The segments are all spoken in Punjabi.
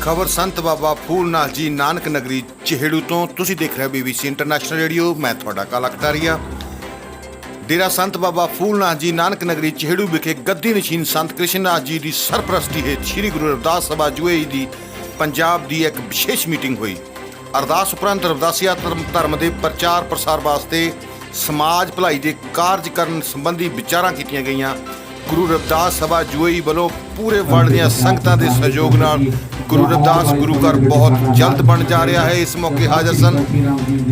ਖਬਰ ਸੰਤ ਬਾਬਾ ਫੂਲ ਨਾਥ ਜੀ ਨਾਨਕ ਨਗਰੀ ਚਿਹੜੂ ਤੋਂ ਤੁਸੀਂ ਦੇਖ ਰਹੇ ਹੋ ਬੀਬੀਸੀ ਇੰਟਰਨੈਸ਼ਨਲ ਰੇਡੀਓ ਮੈਂ ਤੁਹਾਡਾ ਕਾਲਾ ਕਟਾਰੀਆ। ਡੇਰਾ ਸੰਤ ਬਾਬਾ ਫੂਲ ਨਾਥ ਜੀ ਨਾਨਕ ਨਗਰੀ ਚਿਹੜੂ ਵਿਖੇ ਗੱਦੀ ਨਸ਼ੀਨ ਸੰਤ ਕ੍ਰਿਸ਼ਨ ਨਾਥ ਜੀ ਦੀ ਸਰਪ੍ਰਸਤੀ ਹੇਠ ਸ੍ਰੀ ਗੁਰੂ ਰਵਿਦਾਸ ਸਭਾ ਜੁਏਈ ਦੀ ਪੰਜਾਬ ਦੀ ਇੱਕ ਵਿਸ਼ੇਸ਼ ਮੀਟਿੰਗ ਹੋਈ। ਅਰਦਾਸ ਉਪਰੰਤ ਰਵਿਦਾਸੀਆ ਧਰਮ ਧਰਮ ਦੇ ਪ੍ਰਚਾਰ ਪ੍ਰਸਾਰ ਵਾਸਤੇ ਸਮਾਜ ਭਲਾਈ ਦੇ ਕਾਰਜ ਕਰਨ ਸੰਬੰਧੀ ਵਿਚਾਰਾਂ ਕੀਤੀਆਂ ਗਈਆਂ। ਗੁਰੂ ਰਵਿਦਾਸ ਸਭਾ ਜੁਏਈ ਵੱਲੋਂ ਪੂਰੇ ਵਰਲਡ ਦੀਆਂ ਸੰਗਤਾਂ ਦੇ ਸਹਿਯੋਗ ਨਾਲ ਗੁਰੂ ਰਵਿਦਾਸ ਗੁਰੂ ਘਰ ਬਹੁਤ ਜਲਦ ਬਣ ਜਾ ਰਿਹਾ ਹੈ। ਇਸ ਮੌਕੇ ਹਾਜ਼ਰ ਸਨ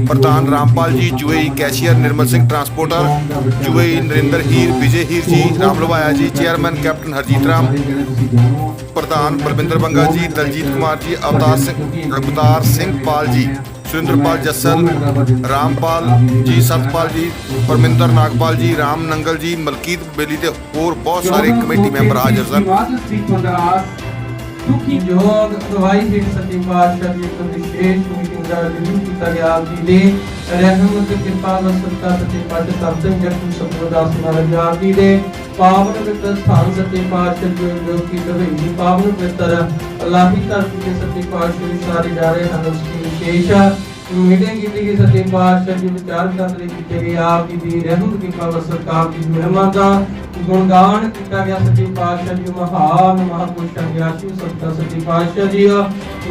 ਪ੍ਰਧਾਨ ਰਾਮਪਾਲ ਜੀ ਜੁਏਈ ਕੈਸ਼ੀਅਰ ਨਿਰਮਲ ਸਿੰਘ ਟਰਾਂਸਪੋਰਟਰ ਜੁਏਈ ਨਰਿੰਦਰ ਹੀਰ, ਵਿਜੇ ਹੀਰ ਜੀ, ਰਾਮ ਲਵਾਇਆ ਜੀ, ਚੇਅਰਮੈਨ ਕੈਪਟਨ ਹਰਜੀਤ ਰਾਮ, ਪ੍ਰਧਾਨ ਬਲਵਿੰਦਰ ਬੰਗਾ ਜੀ, ਦਲਜੀਤ ਕੁਮਾਰ ਜੀ, ਅਵਤਾਰ ਸਿੰਘ ਅਵਤਾਰ ਸਿੰਘ ਪਾਲ ਜੀ। ਸੁਰਿੰਦਰਪਾਲ ਜੱਸਲ ਰਾਮਪਾਲ ਜੀ ਸਤਪਾਲ ਜੀ ਪਰਮਿੰਦਰ ਨਾਗਪਾਲ ਜੀ ਰਾਮ ਨੰਗਲ ਜੀ ਮਲਕੀਤ ਬੇਲੀ ਤੇ ਹੋਰ ਬਹੁਤ ਸਾਰੇ ਕਮੇਟੀ ਮੈਂਬਰ ਹਾਜ਼ਰ ਸਨ। ਦੁਖੀ ਜੋਗ ਦਵਾਈ ਹੇਠ ਸੱਚੇ ਪਾਤਸ਼ਾਹ ਦੀ ਇੱਕ ਵਿਸ਼ੇਸ਼ ਮੀਟਿੰਗ ਦਾ ਰਿਵਿਊ ਕੀਤਾ ਗਿਆ। ਆਪ ਜੀ ਦੇ ਰਹਿਮਤ ਤੇ ਕਿਰਪਾ ਦਾ ਸਤਿਕਾਰ ਸੱਚੇ ਪਾਤਸ਼ਾਹ ਸਤਿ ਜਗਤ ਸਤਿਗੁਰੂ ਦਾਸ ਮਹਾਰਾਜ ਆਪ ਜੀ ਦੇ ਪਾਵਨ ਪਵਿੱਤਰ ਸਥਾਨ ਸੱਚੇ ਪਾਤਸ਼ਾਹ ਜੋ ਜੋ ਕੀ ਦਵਾਈ ਪਾਵਨ ਪਵਿੱਤਰ ਅਲਾਹੀ ਧਰਤੀ ਦੇ ਸੱਚੇ ਪਾਤਸ਼ਾਹ ਵਿਚਾਰੇ ਜਾ ਰਹੇ ਹਨ। ਉਸ ਦੀ ਵਿਸ਼ੇਸ਼ ਮੀਟਿੰਗ ਕੀਤੀ ਗਈ ਸੱਚੇ ਪਾਤਸ਼ਾਹ ਜੀ, ਵਿਚਾਰ ਕਰਦੇ ਕੀਤੇ ਗਏ ਆਪ ਜੀ ਦੀ ਰਹਿਮਤ ਕਿਰਪਾ ਦਾ ਸਰਕਾਰ ਦੀ ਮਹਿਮਾ ਦਾ ਗੁਣਗਾਨ ਕੀਤਾ ਗਿਆ ਸੱਚੇ ਪਾਤਸ਼ਾਹ ਜੀ, ਮਹਾਨ ਮਹਾਪੁਰਸ਼ਾਂ ਦੇ ਆਸ਼ੀਰ ਸਤਿਕਾਰ ਸੱਚੇ ਪਾਤਸ਼ਾਹ ਜੀ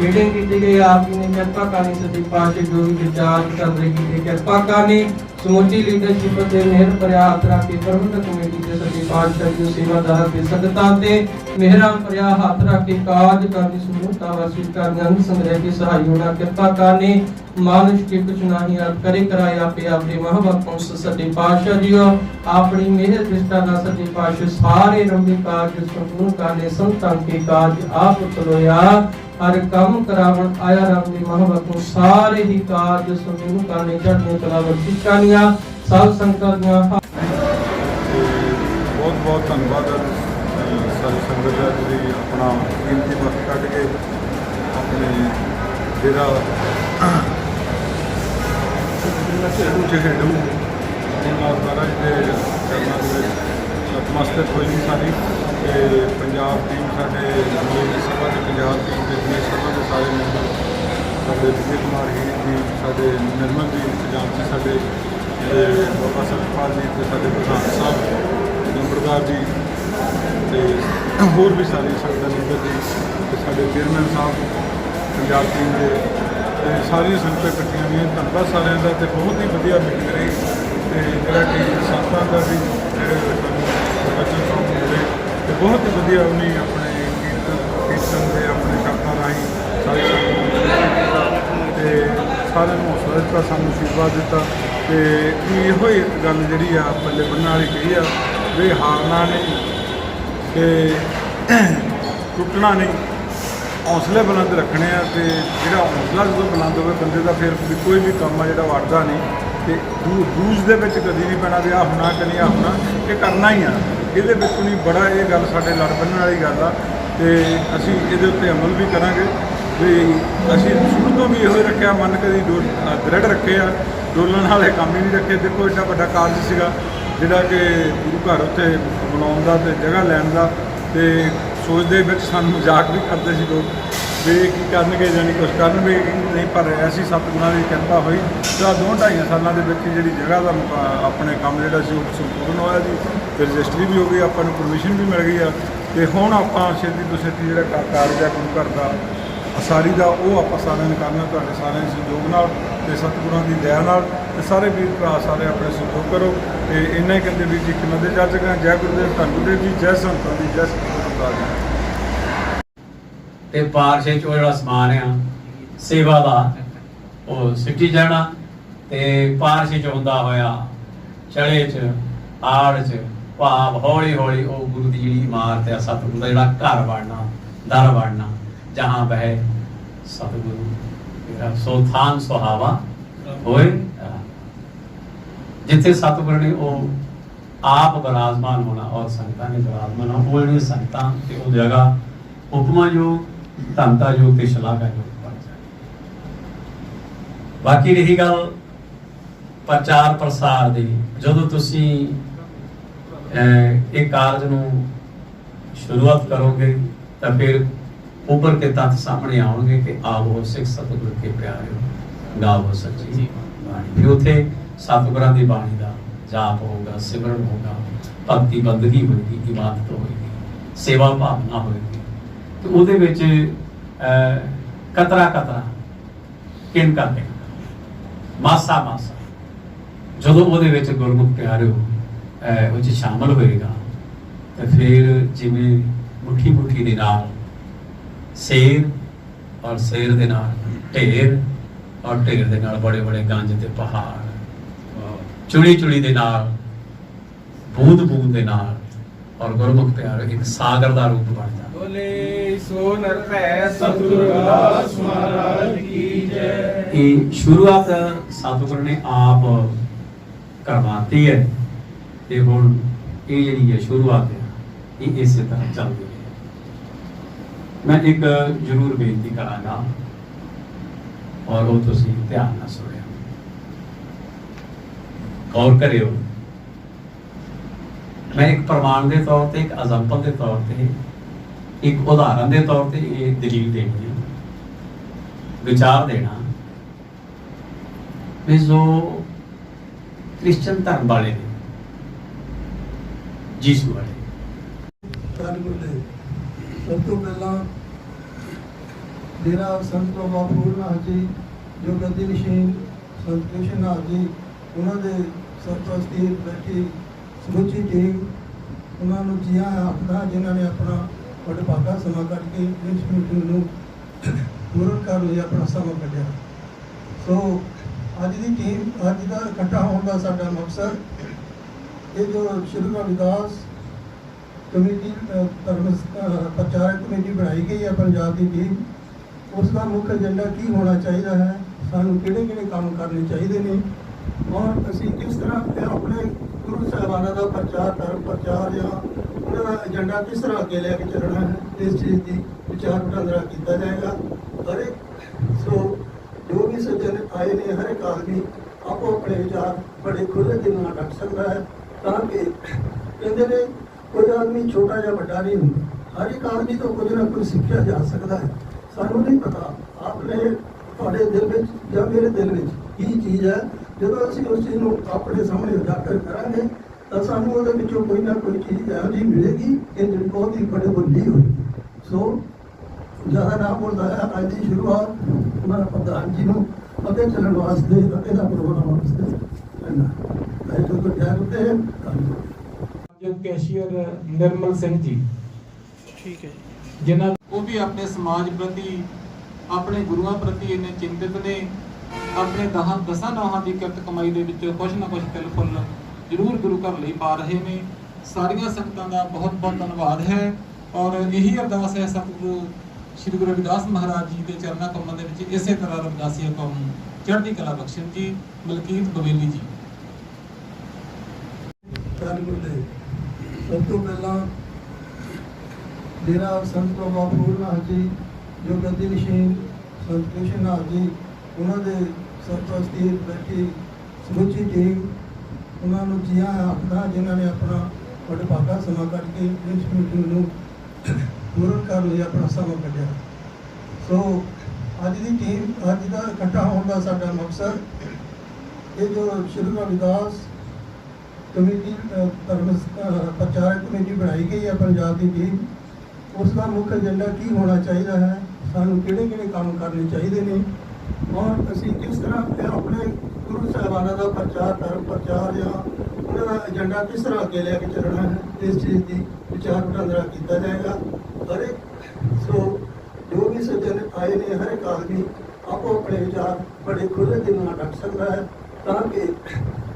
ਮੀਟਿੰਗ ਕੀਤੀ ਗਈ ਆਪ ਜੀ ਨੇ ਕਿਰਪਾ ਕਰਨੀ ਸੱਚੇ ਪਾਤਸ਼ਾਹ ਜੋ ਵੀ ਵਿਚਾਰ ਕਰ ਰਹੇ ਕੀਤੇ ਕਿਰਪਾ ਕਰਨੀ। ਸਮੁੱਚੀ ਲੀਡਰਸ਼ਿਪ ਤੇ ਮਿਹਰ ਭਰਿਆ ਰੱਖ ਕੇ ਪ੍ਰਬੰਧਕ ਕਮੇਟੀ ਦੇ ਸੱਚੇ ਪਾਤਸ਼ਾਹ ਜੀ ਸੇਵਾਦਾਰ ਤੇ ਸੰਗਤਾਂ ਤੇ ਮਿਹਰਾਂ ਭਰਿਆ ਹੱਥ ਰੱਖ ਕੇ ਕਾਜ ਕਰਨੀ ਸਮੂਹਤਾ ਵਸੀ ਕਰਨ ਸੰਗ੍ਰਹਿ ਕੇ ਸਹਾਈ ਹੋਣਾ ਕਿਰਪਾ ਕਰਨੀ। ਮਾਨੁਸ਼ ਕੀ ਕੁਛ ਨਹੀਂ ਆਪ ਕਰੇ ਕਰਾਏ ਆਪੇ ਆਪਣੇ ਮਹਾਂਪੁਰਖ ਸੱਚੇ ਪਾਤਸ਼ਾਹ ਜੀ ਆਪਣੀ ਮਿਹਰ ਦ੍ਰਿਸ਼ਟਾ ਨਾਲ ਸੱਚੇ ਪਾਤਸ਼ਾਹ ਸਾਰੇ ਰੰਗੀ ਕਾਜ ਸੰਪੂਰਨ ਕਰਨੇ ਸੰਤਾਂ ਕੇ ਕਾਜ ਆਪ ਤਲੋਇਆ ਹਰ ਕੰਮ ਕਰਾਵਣ ਆਇਆ ਰੱਬ ਦੇ ਮਹਾਂਪੁਰਖ ਸਾਰੇ ਹੀ ਕਾਜ ਸੰਪੂਰਨ ਕਰਨੇ ਚੜ੍ਹਦੀਆਂ ਕਲਾ ਵਰਤੀਆਂ ਸਭ ਸੰਗਤਾਂ ਦੀਆਂ। ਬਹੁਤ ਬਹੁਤ ਧੰਨਵਾਦ। ਅਹ ਸਾਰੀ ਸੰਗਤ ਦਾ ਜਿਹੜੀ ਆਪਣਾ ਕੀਮਤੀ ਵਕਤ ਕੱਢ ਕੇ ਆਪਣੇ ਜਿਹੜਾ ਸਿੱਧੂ ਚਿਹੜੂ ਮਹਾਰਾਜ ਦੇ ਚਰਨਾਂ ਦੇ ਵਿੱਚ ਨਤਮਸਤਕ ਹੋਈ ਸਾਡੀ ਤੇ ਪੰਜਾਬ ਟੀਮ ਸਾਡੇ ਮੇਰੀ ਸਭਾ ਦੇ ਪੰਜਾਬ ਟੀਮ ਦੇ ਜਿੰਨੇ ਸਭਾ ਦੇ ਸਾਰੇ ਮੈਂਬਰ ਸਾਡੇ ਵਿਜੇ ਕੁਮਾਰ ਹੀ ਜੀ ਸਾਡੇ ਨਿਰਮਲ ਜੀ ਇੰਤਜ਼ਾਮ ਜੀ ਸਾਡੇ ਜਿਹੜੇ ਬਾਬਾ ਸਤਪਾਲ ਜੀ ਤੇ ਸਾਡੇ ਪ੍ਰਧਾਨ ਸਾਹਿਬ ਨੰਬਰਦਾਰ ਜੀ ਤੇ ਹੋਰ ਵੀ ਸਾਰੇ ਸੰਗਤਾਂ ਲੀਡਰ ਜੀ ਤੇ ਸਾਡੇ ਚੇਅਰਮੈਨ ਸਾਹਿਬ ਪੰਜਾਬ ਟੀਮ ਦੇ ਤੇ ਸਾਰੀਆਂ ਸੰਗਤਾਂ ਇਕੱਠੀਆਂ ਹੋਈਆਂ, ਧੰਨਵਾਦ ਸਾਰਿਆਂ ਦਾ ਤੇ ਬਹੁਤ ਹੀ ਵਧੀਆ ਮੀਟਿੰਗ ਰਹੀ ਤੇ ਜਿਹੜਾ ਕਿ ਸੰਗਤਾਂ ਦਾ ਵੀ ਜਿਹੜੇ ਸਾਨੂੰ ਬਚਨ ਤੋਂ ਮਿਲੇ ਤੇ ਬਹੁਤ ਹੀ ਵਧੀਆ ਉਹਨੇ ਆਪਣੇ ਕੀਰਤਨ ਕੀਰਤਨ ਦੇ ਆਪਣੇ ਸ਼ਬਦਾਂ ਰਾਹੀਂ ਸਾਰੀ ਸੰਗਤ ਨੂੰ ਤੇ ਸਾਰਿਆਂ ਨੂੰ ਹੌਸਲਾ ਦਿੱਤਾ, ਸਾਨੂੰ ਆਸ਼ੀਰਵਾਦ ਦਿੱਤਾ ਤੇ ਇਹੋ ਹੀ ਇੱਕ ਗੱਲ ਜਿਹੜੀ ਆ ਪੱਲੇ ਬੰਨਣ ਵਾਲੀ ਕਹੀ ਆ, ਵੀ ਹਾਰਨਾ ਨਹੀਂ ਤੇ ਟੁੱਟਣਾ ਨਹੀਂ। ਹੌਸਲੇ ਬੁਲੰਦ ਰੱਖਣੇ ਆ ਤੇ ਜਿਹੜਾ ਹੌਸਲਾ ਜਦੋਂ ਬੁਲੰਦ ਹੋਵੇ ਬੰਦੇ ਦਾ ਫਿਰ ਵੀ ਕੋਈ ਵੀ ਕੰਮ ਆ ਜਿਹੜਾ ਵੜਦਾ ਨਹੀਂ ਤੇ ਦੂ, ਦੂਜ ਦੇ ਵਿੱਚ ਕਦੀ ਨਹੀਂ ਪੈਣਾ ਵੀ ਆਹ ਹੋਣਾ ਕਿ ਨਹੀਂ ਆਹ ਹੋਣਾ, ਇਹ ਕਰਨਾ ਹੀ ਆ। ਇਹਦੇ ਵਿੱਚ ਨਹੀਂ ਬੜਾ ਇਹ ਗੱਲ ਸਾਡੇ ਲੜ ਬੰਨਣ ਵਾਲੀ ਗੱਲ ਆ ਤੇ ਅਸੀਂ ਇਹਦੇ ਉੱਤੇ ਅਮਲ ਵੀ ਕਰਾਂਗੇ। ਵੀ ਅਸੀਂ ਸ਼ੁਰੂ ਤੋਂ ਵੀ ਇਹੋ ਹੀ ਰੱਖਿਆ, ਮਨ ਕਦੀ ਦ੍ਰਿੜ ਰੱਖੇ ਆ, ਡੋਲਣ ਵਾਲੇ ਕੰਮ ਹੀ ਨਹੀਂ ਰੱਖੇ। ਦੇਖੋ ਏਡਾ ਵੱਡਾ ਕਾਰਜ ਸੀਗਾ ਜਿਹੜਾ ਕਿ ਗੁਰੂ ਘਰ ਉੱਥੇ ਬਣਾਉਣ ਦਾ ਤੇ ਜਗ੍ਹਾ ਲੈਣ ਦਾ ਤੇ ਸੋਚਦੇ ਵਿੱਚ ਸਾਨੂੰ ਮਜ਼ਾਕ ਵੀ ਕਰਦੇ ਸੀ ਲੋਕ ਵੀ ਕੀ ਕਰਨਗੇ ਜਾਨੀ ਕੁਝ ਕਰਨਗੇ ਕਿ ਨਹੀਂ, ਪਰ ਐਸੀ ਸਤਿਗੁਰਾਂ ਦੀ ਕਿਰਪਾ ਹੋਈ। ਤਾਂ ਦੋ ਢਾਈਆਂ ਸਾਲਾਂ ਦੇ ਵਿੱਚ ਜਿਹੜੀ ਜਗ੍ਹਾ ਦਾ ਆਪਣੇ ਕੰਮ ਜਿਹੜਾ ਸੀ, ਉਹ ਸੰਪੂਰਨ ਹੋਇਆ ਜੀ। ਤੇ ਰਜਿਸਟਰੀ ਵੀ ਹੋ ਗਈ, ਆਪਾਂ ਨੂੰ ਪਰਮਿਸ਼ਨ ਵੀ ਮਿਲ ਗਈ ਆ। ਤੇ ਹੁਣ ਆਪਾਂ ਛੇਤੀ ਤੋਂ ਛੇਤੀ ਜਿਹੜਾ ਕਾਰਜ ਆ ਗੁਰੂ ਘਰ ਦਾ, ਅਸਾਰੀ ਦਾ, ਉਹ ਆਪਾਂ ਸਾਰਿਆਂ ਨੇ ਕਰਨਾ, ਤੁਹਾਡੇ ਸਾਰਿਆਂ ਦੇ ਸਹਿਯੋਗ ਨਾਲ ਤੇ ਸਤਿਗੁਰਾਂ ਦੀ ਦਇਆ ਨਾਲ। ਤੇ ਸਾਰੇ ਵੀਰ ਭਰਾ, ਸਾਰੇ ਆਪਣੇ ਸਹਿਯੋਗ ਕਰੋ। ਤੇ ਇੰਨਾ ਹੀ ਕਹਿੰਦੇ ਵੀਰ ਜੀ, ਕਿਨਾਂ ਦੇ ਜੱਜ ਕਰਾਂ? ਜੈ ਗੁਰਦੇਵ, ਧੰਨ ਗੁਰਦੇਵ ਜੀ, ਜੈ ਸੰਤਾਂ ਦੀ ਜੈ ਸਤਿਗੁਰਾਂ ਤੇ ਪਾਰਸ਼ੇ ਚੋਂ ਜਿਹੜਾ ਸਮਾਨ ਆ, ਸੇਵਾ ਦਾ, ਉਹ ਸਿੱਟੀ ਜਾਣਾ ਤੇ ਪਾਰਸ਼ੇ ਚ ਹੁੰਦਾ ਹੋਇਆ ਚੜੇ ਚ, ਆੜ ਚ, ਭਾਵ ਹੌਲੀ ਹੌਲੀ ਉਹ ਗੁਰੂ ਦੀ ਜਿਹੜੀ ਇਮਾਰਤ ਆ, ਸਤਿਗੁਰੂ ਦਾ ਜਿਹੜਾ ਘਰ ਬਣਨਾ, ਦਰ ਬਣਨਾ, ਜਹਾਂ ਬਹਿ ਸਤਿਗੁਰੂ ਮੇਰਾ ਸੋਥਾਨ ਸੁਹਾਵਾ ਹੋਏ। ਜਿੱਥੇ ਸਤਿਗੁਰੂ ਨੇ ਉਹ ਆਪ ਬਰਾਜਮਾਨ ਹੋਣਾ ਔਰ ਸੰਗਤਾਂ ਨੇ ਬਰਾਜਮਾਨ ਹੋਣਾ ਉਹ ਜਿਹੜੀਆਂ ਸੰਗਤਾਂ ਤੇ ਉਹ ਜਗ੍ਹਾ ਉਪਮਾ ਯੋਗ ਧੰਤਾ ਯੋਗ ਤੇ ਸ਼ਲਾਘਾ ਜਾਏ ਬਾਕੀ ਰਹੀ ਗੱਲ ਪ੍ਰਚਾਰ ਪ੍ਰਸਾਰ ਦੀ। ਜਦੋਂ ਤੁਸੀਂ ਇਹ ਕਾਰਜ ਨੂੰ ਸ਼ੁਰੂਆਤ ਕਰੋਗੇ ਤਾਂ ਫਿਰ ਉੱਪਰ ਕੇ ਤੱਤ ਸਾਹਮਣੇ ਆਉਣਗੇ ਕਿ ਆਵੋ ਸਿੱਖ ਸਤਿਗੁਰ ਕੇ ਪਿਆਰਿਓ ਗਾਵੋ ਸੱਚੀ ਬਾਣੀ। ਫਿਰ ਉੱਥੇ ਸਤਿਗੁਰਾਂ ਦੀ ਬਾਣੀ ਦਾ ਜਾਪ ਹੋਗਾ ਸਿਮਰਨ ਹੋਊਗਾ ਭਗਤੀ ਬੰਦਗੀ ਹੋਏਗੀ ਇਬਾਦਤ ਹੋਏਗੀ ਸੇਵਾ ਭਾਵਨਾ ਹੋਏਗੀ। ਤੇ ਉਹਦੇ ਵਿੱਚ ਕਤਰਾ ਕਤਰਾ ਕਿਨ ਕਰਦੇ ਮਾਸਾ ਮਾਸਾ। ਜਦੋਂ ਉਹਦੇ ਵਿੱਚ ਗੁਰਮੁਖ ਪਿਆਰਿਓ ਅਹ, ਉਹ ਚ ਸ਼ਾਮਲ ਹੋਏਗਾ ਤੇ ਫਿਰ ਜਿਵੇਂ ਮੁੱਠੀ ਮੁੱਠੀ ਦੇ ਨਾਲ ਸੇਰ ਔਰ ਸੇਰ ਦੇ ਨਾਲ ਢੇਰ ਔਰ ਢੇਰ ਦੇ ਨਾਲ ਬੜੇ ਬੜੇ ਗੰਜ ਤੇ ਪਹਾੜ ਚੁੜੀ ਚੁੜੀ ਦੇ ਨਾਲ ਬੂੰਦ ਬੂੰਦ ਦੇ ਨਾਲ ਔਰ ਗੁਰਮੁਖ ਪਿਆਰ ਇੱਕ ਸਾਗਰ ਦਾ ਰੂਪ ਬਣ ਜਾਂਦਾ। ਬੋਲੇ ਸੋ ਸਤਿਗੁਰ ਮਹਾਰਾਜ ਕੀ ਜੈ। ਇਹ ਸ਼ੁਰੂਆਤ ਸਤਿਗੁਰ ਨੇ ਆਪ ਕਰਵਾਤੀ ਹੈ ਤੇ ਹੁਣ ਇਹ ਜਿਹੜੀ ਹੈ ਸ਼ੁਰੂਆਤ ਹੈ ਇਹ ਇਸੇ ਤਰ੍ਹਾਂ ਚੱਲਦੀ ਹੈ। ਮੈਂ ਇੱਕ ਜ਼ਰੂਰ ਬੇਨਤੀ ਕਰਾਂਗਾ ਔਰ ਉਹ ਤੁਸੀਂ ਧਿਆਨ ਨਾਲ ਸੁਣਿਓ ਗੌਰ ਕਰਿਓ। ਮੈਂ ਇੱਕ ਪ੍ਰਮਾਣ ਦੇ ਤੌਰ ਤੇ, ਇੱਕ ਐਗਜ਼ਾਮਪਲ ਦੇ ਤੌਰ ਤੇ, ਇੱਕ ਉਦਾਹਰਨ ਦੇ ਤੌਰ ਤੇ ਇਹ ਦਲੀਲ ਦੇਣੀ ਹੈ ਵਿਚਾਰ ਦੇਣਾ। ਵੀ ਜੋ ਕ੍ਰਿਸਚਨ ਧਰਮ ਵਾਲੇ ਨੇ, ਜੀਸੂ ਵਾਲੇ। ਧੰਨ ਦੇ ਸਭ ਤੋਂ ਪਹਿਲਾਂ ਡੇਰਾ ਸੰਤ ਬਾਬਾ ਫੂਲਨਾਥ ਜੀ, ਜੋ ਗੱਦੀ ਨਸ਼ੀਨ ਸੰਤ ਕ੍ਰਿਸ਼ਨਨਾਥ ਜੀ ਉਹਨਾਂ ਦੇ ਸਰਪ੍ਰਸਤੀ ਬੈਠੀ ਸਮੁੱਚੀ ਟੀਮ ਉਹਨਾਂ ਨੂੰ ਜੀਆਂ ਆਖਦਾ ਜਿਨ੍ਹਾਂ ਨੇ ਆਪਣਾ ਵਡਭਾਗਾ ਸਮਾਂ ਕੱਢ ਕੇ ਇਸ ਮੀਟਿੰਗ ਨੂੰ ਪੂਰਨ ਕਰਨ ਲਈ ਆਪਣਾ ਸਮਾਂ ਕੱਢਿਆ। ਸੋ ਅੱਜ ਦੀ ਟੀਮ ਅੱਜ ਦਾ ਇਕੱਠਾ ਹੋਣ ਦਾ ਸਾਡਾ ਮਕਸਦ ਇਹ ਜੋ ਸ਼੍ਰੀ ਵਿਕਾਸ ਕਮੇਟੀ ਧਰਮ ਪ੍ਰਚਾਰਕ ਕਮੇਟੀ ਬਣਾਈ ਗਈ ਹੈ ਪੰਜਾਬ ਦੀ ਟੀਮ ਉਸ ਦਾ ਮੁੱਖ ਏਜੰਡਾ ਕੀ ਹੋਣਾ ਚਾਹੀਦਾ ਹੈ? ਸਾਨੂੰ ਕਿਹੜੇ ਕਿਹੜੇ ਕੰਮ ਕਰਨੇ ਚਾਹੀਦੇ ਨੇ? ਔਰ ਅਸੀਂ ਕਿਸ ਤਰ੍ਹਾਂ ਆਪਣੇ ਗੁਰੂ ਸਾਹਿਬਾਨਾਂ ਦਾ ਪ੍ਰਚਾਰ ਧਰਮ ਪ੍ਰਚਾਰ ਜਾਂ ਉਹਨਾਂ ਦਾ ਏਜੰਡਾ ਕਿਸ ਤਰ੍ਹਾਂ ਅੱਗੇ ਲੈ ਕੇ ਚੱਲਣਾ ਹੈ, ਇਸ ਚੀਜ਼ ਦੀ ਵਿਚਾਰ ਵਟਾਂਦਰਾ ਕੀਤਾ ਜਾਏਗਾ। ਹਰ ਇੱਕ ਸੋ ਜੋ ਵੀ ਸੱਜਣ ਆਏ ਨੇ ਹਰ ਇੱਕ ਆਦਮੀ ਆਪੋ ਆਪਣੇ ਵਿਚਾਰ ਬੜੇ ਖੁੱਲ੍ਹੇ ਦਿਲ ਨਾਲ ਰੱਖ ਸਕਦਾ ਹੈ, ਤਾਂ ਕਿ ਕਹਿੰਦੇ ਨੇ ਕੋਈ ਆਦਮੀ ਛੋਟਾ ਜਾਂ ਵੱਡਾ ਨਹੀਂ ਹੁੰਦਾ। ਹਰ ਇੱਕ ਆਦਮੀ ਤੋਂ ਕੁਝ ਨਾ ਕੁਝ ਸਿੱਖਿਆ ਜਾ ਸਕਦਾ ਹੈ। ਸਾਨੂੰ ਨਹੀਂ ਪਤਾ, ਆਪਣੇ ਤੁਹਾਡੇ ਦਿਲ ਵਿੱਚ ਜਾਂ ਮੇਰੇ ਦਿਲ ਵਿੱਚ ਕੀ ਚੀਜ਼ ਹੈ ਜਦੋਂ ਅਸੀਂ ਉਸ ਚੀਜ਼ ਨੂੰ ਆਪਣੇ ਸਾਹਮਣੇ ਉਜਾਗਰ ਕਰਾਂਗੇ ਤਾਂ ਸਾਨੂੰ ਉਹਦੇ ਵਿੱਚੋਂ ਕੋਈ ਨਾ ਕੋਈ ਚੀਜ਼ ਇਹੋ ਜਿਹੀ ਮਿਲੇਗੀ ਕਿ ਜਿਹੜੀ ਬਹੁਤ ਹੀ ਬੜੇ ਬੁੱਲੀ ਹੋਈ। ਸੋ ਜ਼ਿਆਦਾ ਨਾ ਬੋਲਦਾ ਹੈ ਅੱਜ ਦੀ ਸ਼ੁਰੂਆਤ ਉਹਨਾਂ ਪ੍ਰਧਾਨ ਜੀ ਨੂੰ ਅੱਗੇ ਚੱਲਣ ਵਾਸਤੇ ਅਤੇ ਇਹਦਾ ਪ੍ਰੋਗਰਾਮ ਵਾਸਤੇ। ਕਰਨਾ ਮੈਂ ਜੋ ਕੁਝ ਕਹਿ ਰਹੇ ਹਾਂ ਧੰਨਵਾਦ। ਜੋ ਕੈਸ਼ੀਅਰ ਨਿਰਮਲ ਸਿੰਘ ਜੀ। ਠੀਕ ਹੈ ਜਿਨ੍ਹਾਂ ਉਹ ਵੀ ਆਪਣੇ ਸਮਾਜ ਪ੍ਰਤੀ ਆਪਣੇ ਗੁਰੂਆਂ ਪ੍ਰਤੀ ਇੰਨੇ ਚਿੰਤਿਤ ਨੇ ਆਪਣੇ ਦਹਾਂ ਦਸਾਂ ਨੌਹਾਂ ਦੀ ਕਿਰਤ ਕਮਾਈ ਦੇ ਵਿੱਚ ਕੁਝ ਨਾ ਕੁਝ ਤਿਲ ਫੁੱਲ ਜ਼ਰੂਰ ਗੁਰੂ ਘਰ ਲਈ ਪਾ ਰਹੇ ਨੇ। ਸਾਰੀਆਂ ਸੰਗਤਾਂ ਦਾ ਬਹੁਤ ਬਹੁਤ ਧੰਨਵਾਦ ਹੈ ਔਰ ਇਹੀ ਅਰਦਾਸ ਹੈ ਸਤਿਗੁਰੂ ਸ੍ਰੀ ਗੁਰੂ ਰਵਿਦਾਸ ਮਹਾਰਾਜ ਜੀ ਦੇ ਚਰਨਾਂ ਕਮਲਾਂ ਦੇ ਵਿੱਚ। ਇਸੇ ਤਰ੍ਹਾਂ ਰਵਿਦਾਸੀਆ ਕੌਮ ਨੂੰ ਚੜ੍ਹਦੀ ਕਲਾ ਬਖਸ਼ਣ ਜੀ, ਮਲਕੀਤ ਬਵੇਲੀ ਜੀ। ਧੰਨਵਾਦ ਸਭ ਤੋਂ ਪਹਿਲਾਂ ਡੇਰਾ ਸੰਤ ਬਾਬਾ ਫੂਲਨਾਥ ਜੀ, ਜੋ ਗੱਦੀ ਨਸ਼ੀਨ ਸੰਤ ਕ੍ਰਿਸ਼ਨਨਾਥ ਜੀ ਉਹਨਾਂ ਦੇ ਸਰਪ੍ਰਸਤੀ ਬੈਠੀ ਸਮੁੱਚੀ ਟੀਮ ਉਹਨਾਂ ਨੂੰ ਜੀਆਂ ਆਪਣਾ ਜਿਨ੍ਹਾਂ ਨੇ ਆਪਣਾ ਵਡਭਾਗਾ ਸਮਾਂ ਕੱਢ ਕੇ ਇਸ ਮੀਟਿੰਗ ਨੂੰ ਪੂਰਨ ਕਰਨ ਲਈ ਆਪਣਾ ਸਮਾਂ ਕੱਢਿਆ। ਸੋ ਅੱਜ ਦੀ ਟੀਮ ਅੱਜ ਦਾ ਇਕੱਠਾ ਹੋਣ ਦਾ ਸਾਡਾ ਮਕਸਦ ਇਹ ਜੋ ਸ਼੍ਰੀ ਰਵਿਦਾਸ ਕਮੇਟੀ ਧਰਮ ਪ੍ਰਚਾਰਕ ਕਮੇਟੀ ਬਣਾਈ ਗਈ ਹੈ ਪੰਜਾਬ ਦੀ ਟੀਮ ਉਸ ਦਾ ਮੁੱਖ ਏਜੰਡਾ ਕੀ ਹੋਣਾ ਚਾਹੀਦਾ ਹੈ? ਸਾਨੂੰ ਕਿਹੜੇ ਕਿਹੜੇ ਕੰਮ ਕਰਨੇ ਚਾਹੀਦੇ ਨੇ? ਔਰ ਅਸੀਂ ਕਿਸ ਤਰ੍ਹਾਂ ਆਪਣੇ ਗੁਰੂ ਸਾਹਿਬਾਨਾਂ ਦਾ ਪ੍ਰਚਾਰ ਧਰਮ ਪ੍ਰਚਾਰ ਜਾਂ ਉਹਨਾਂ ਦਾ ਏਜੰਡਾ ਕਿਸ ਤਰ੍ਹਾਂ ਅੱਗੇ ਲੈ ਕੇ ਚੱਲਣਾ ਹੈ, ਇਸ ਚੀਜ਼ ਦੀ ਵਿਚਾਰ ਵਟਾਂਦਰਾ ਕੀਤਾ ਜਾਏਗਾ। ਹਰ ਇੱਕ ਸੋ ਜੋ ਵੀ ਸੱਜਣ ਆਏ ਨੇ ਹਰ ਇੱਕ ਆਦਮੀ ਆਪੋ ਆਪਣੇ ਵਿਚਾਰ ਬੜੇ ਖੁੱਲ੍ਹੇ ਦਿਲ ਨਾਲ ਰੱਖ ਸਕਦਾ ਹੈ, ਤਾਂ ਕਿ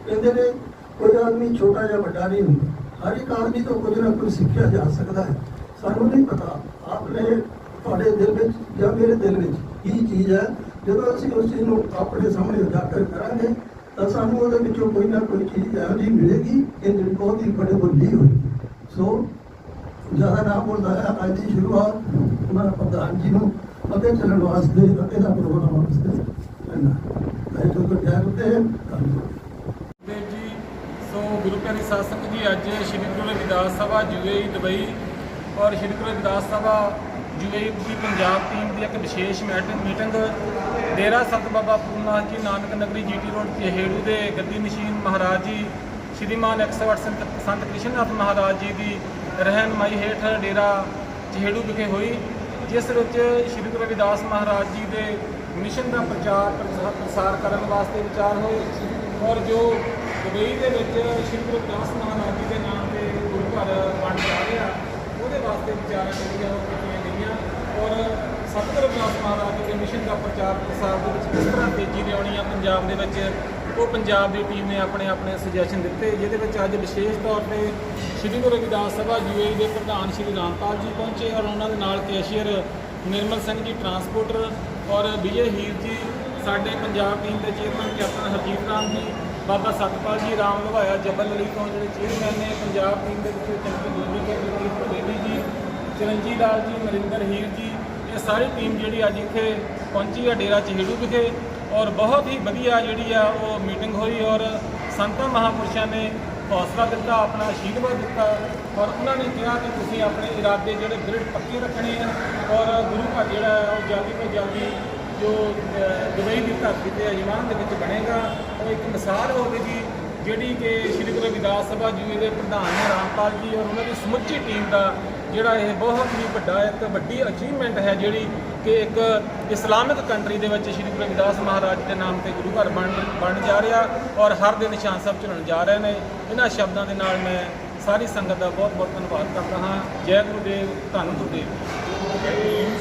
ਕਹਿੰਦੇ ਨੇ ਕੋਈ ਆਦਮੀ ਛੋਟਾ ਜਾਂ ਵੱਡਾ ਨਹੀਂ ਹੁੰਦਾ। ਹਰ ਇੱਕ ਆਦਮੀ ਤੋਂ ਕੁਝ ਨਾ ਕੁਝ ਸਿੱਖਿਆ ਜਾ ਸਕਦਾ ਹੈ। ਸਾਨੂੰ ਨਹੀਂ ਪਤਾ, ਆਪਣੇ ਤੁਹਾਡੇ ਦਿਲ ਵਿੱਚ ਜਾਂ ਮੇਰੇ ਦਿਲ ਵਿੱਚ ਕੀ ਚੀਜ਼ ਹੈ ਜਦੋਂ ਅਸੀਂ ਉਸ ਚੀਜ਼ ਨੂੰ ਆਪਣੇ ਸਾਹਮਣੇ ਉਜਾਗਰ ਕਰਾਂਗੇ, ਤਾਂ ਸਾਨੂੰ ਉਹਦੇ ਵਿੱਚੋਂ ਕੋਈ ਨਾ ਕੋਈ ਚੀਜ਼ ਇਹੋ ਜਿਹੀ ਮਿਲੇਗੀ ਕਿ ਜਿਹੜੀ ਬਹੁਤ ਹੀ ਬੜੇ ਬੁੱਲੀ ਹੋਈ। ਸੋ, ਜ਼ਿਆਦਾ ਨਾ ਬੋਲਦਾ ਹੈ ਅੱਜ ਦੀ ਸ਼ੁਰੂਆਤ ਉਹਨਾਂ ਪ੍ਰਧਾਨ ਜੀ ਨੂੰ ਅੱਗੇ ਚੱਲਣ ਵਾਸਤੇ ਅਤੇ ਇਹਦਾ ਪ੍ਰੋਗਰਾਮ ਵਾਸਤੇ ਕਰਨਾ। ਮੈਂ ਜੋ ਕੁਝ ਕਹਿ ਧੰਨਵਾਦ। ਜੀ, ਸੋ ਗੁਰੂ ਪਿਆਰੀ ਸਾਧ ਸੰਗਤ ਜੀ, ਅੱਜ ਸ਼੍ਰੀ ਗੁਰੂ ਰਵਿਦਾਸ ਸਭਾ ਯੂਏਈ ਦੁਬਈ। ਔਰ ਸ਼੍ਰੀ ਗੁਰੂ ਰਵਿਦਾਸ ਸਭਾ ਯੂਏਈ ਦੀ ਪੰਜਾਬ ਟੀਮ ਦੀ ਇੱਕ ਵਿਸ਼ੇਸ਼ ਮੈਟ- ਮੀਟਿੰਗ ਡੇਰਾ ਸੰਤ ਬਾਬਾ ਪੂਰਨਾਥ ਜੀ, ਨਾਨਕ ਨਗਰੀ ਜੀਟੀ ਰੋਡ ਚਹੇੜੂ ਦੇ ਗੱਦੀ ਨਸ਼ੀਨ ਮਹਾਰਾਜ ਜੀ, ਸ਼੍ਰੀਮਾਨ 108 ਸੰਤ ਸੰਤ ਕ੍ਰਿਸ਼ਨਨਾਥ ਮਹਾਰਾਜ ਜੀ ਦੀ ਰਹਿਨਮਾਈ ਹੇਠ ਡੇਰਾ ਚਹੇੜੂ ਵਿਖੇ ਹੋਈ, ਜਿਸ ਵਿੱਚ ਸ਼੍ਰੀ ਗੁਰੂ ਰਵਿਦਾਸ ਮਹਾਰਾਜ ਜੀ ਦੇ ਮਿਸ਼ਨ ਦਾ ਪ੍ਰਚਾਰ ਪ੍ਰਸਾ- ਪ੍ਰਸਾਰ ਕਰਨ ਵਾਸਤੇ ਵਿਚਾਰ ਹੋਏ ਔਰ ਜੋ ਦੁਬਈ ਦੇ ਵਿੱਚ ਸ਼੍ਰੀ ਗੁਰੂ ਰਵਿਦਾਸ ਮਹਾਰਾਜ ਜੀ ਦੇ ਨਾਮ ਤੇ ਗੁਰੂ ਘਰ ਬਣ ਜਾ ਰਿਹਾ ਉਹਦੇ ਵਾਸਤੇ ਵਿਚਾਰਾਂ ਜਿਹੜੀਆਂ ਉਹ ਔਰ ਸਤਿਗੁਰੂ ਰਵਿਦਾਸ ਮਹਾਰਾਜ ਦੇ ਮਿਸ਼ਨ ਦਾ ਪ੍ਰਚਾਰ ਪ੍ਰਸਾਰ ਦੇ ਵਿੱਚ ਕਿਸ ਤਰ੍ਹਾਂ ਤੇਜ਼ੀ ਲਿਆਉਣੀ ਆ। ਪੰਜਾਬ ਦੇ ਵਿੱਚ ਉਹ ਪੰਜਾਬ ਦੀ ਟੀਮ ਨੇ ਆਪਣੇ ਆਪਣੇ ਸੁਜੈਸ਼ਨ ਦਿੱਤੇ, ਜਿਹਦੇ ਵਿੱਚ ਅੱਜ ਵਿਸ਼ੇਸ਼ ਤੌਰ ਤੇ ਸ਼੍ਰੀ ਗੁਰੂ ਰਵਿਦਾਸ ਸਭਾ ਯੂਏਈ ਦੇ ਪ੍ਰਧਾਨ ਸ਼੍ਰੀ ਰਾਮਪਾਲ ਜੀ ਪਹੁੰਚੇ ਔਰ ਉਹਨਾਂ ਦੇ ਨਾਲ ਕੈਸ਼ੀਅਰ ਨਿਰਮਲ ਸਿੰਘ ਜੀ ਟਰਾਂਸਪੋਰਟਰ ਔਰ ਵਿਜੇ ਹੀਰ ਜੀ, ਸਾਡੇ ਪੰਜਾਬ ਟੀਮ ਦੇ ਚੇਅਰਮੈਨ ਕੈਪਟਨ ਹਰਜੀਤ ਰਾਮ ਜੀ, ਬਾਬਾ ਸਤਪਾਲ ਜੀ ਰਾਮ ਲਵਾਇਆ ਜਬਲ ਅਲੀ ਤੋਂ ਜਿਹੜੇ ਚੇਅਰਮੈਨ ਨੇ, ਪੰਜਾਬ ਟੀਮ ਦੇ ਵਿੱਚ ਚੰਗੀ ਦੋਨੀ ਕੇ ਪ੍ਰਦੀਪ ਜੀ ਚਰਨਜੀਤ ਲਾਲ ਜੀ, ਨਰਿੰਦਰ ਹੀਰ ਜੀ, ਇਹ ਸਾਰੀ ਟੀਮ ਜਿਹੜੀ ਅੱਜ ਇੱਥੇ ਪਹੁੰਚੀ ਆ ਡੇਰਾ ਚਹੇੜੂ ਵਿਖੇ ਔਰ ਬਹੁਤ ਹੀ ਵਧੀਆ ਜਿਹੜੀ ਆ ਉਹ ਮੀਟਿੰਗ ਹੋਈ ਔਰ ਸੰਤਾਂ ਮਹਾਪੁਰਸ਼ਾਂ ਨੇ ਹੌਸਲਾ ਦਿੱਤਾ, ਆਪਣਾ ਆਸ਼ੀਰਵਾਦ ਦਿੱਤਾ ਔਰ ਉਹਨਾਂ ਨੇ ਕਿਹਾ ਕਿ ਤੁਸੀਂ ਆਪਣੇ ਇਰਾਦੇ ਜਿਹੜੇ ਦ੍ਰਿੜ ਪੱਕੇ ਰੱਖਣੇ ਆ ਔਰ ਗੁਰੂ ਘਰ ਜਿਹੜਾ ਹੈ ਉਹ ਜਲਦੀ ਤੋਂ ਜਲਦੀ ਜੋ ਦੁਬਈ ਦੀ ਧਰਤੀ ਤੇ ਅਜਮਾਨ ਦੇ ਵਿੱਚ ਬਣੇਗਾ, ਉਹ ਇੱਕ ਮਿਸਾਲ ਹੋਵੇਗੀ। ਜਿਹੜੀ ਕਿ ਸ਼੍ਰੀ ਗੁਰੂ ਰਵਿਦਾਸ ਸਭਾ ਜੀ ਦੇ ਪ੍ਰਧਾਨ ਨੇ ਰਾਮਪਾਲ ਜੀ ਔਰ ਉਹਨਾਂ ਦੀ ਸਮੁੱਚੀ ਟੀਮ ਦਾ ਜਿਹੜਾ ਇਹ ਬਹੁਤ ਹੀ ਵੱਡਾ ਇੱਕ ਵੱਡੀ ਅਚੀਵਮੈਂਟ ਹੈ ਜਿਹੜੀ ਕਿ ਇੱਕ ਇਸਲਾਮਿਕ ਕੰਟਰੀ ਦੇ ਵਿੱਚ ਸ਼੍ਰੀ ਗੁਰੂ ਰਵਿਦਾਸ ਮਹਾਰਾਜ ਦੇ ਨਾਮ ਤੇ ਗੁਰੂ ਘਰ ਬਣ ਬਣ ਜਾ ਰਿਹਾ ਔਰ ਹਰ ਦਿਨ ਨਿਸ਼ਾਨ ਸਾਹਿਬ ਚੜ੍ਹਨ ਜਾ ਰਹੇ ਨੇ। ਇਹਨਾਂ ਸ਼ਬਦਾਂ ਦੇ ਨਾਲ ਮੈਂ ਸਾਰੀ ਸੰਗਤ ਦਾ ਬਹੁਤ ਬਹੁਤ ਧੰਨਵਾਦ ਕਰਦਾ ਹਾਂ। ਜੈ ਗੁਰੂ ਦੇਵ ਧੰਨ ਗੁਰੂ ਦੇਵ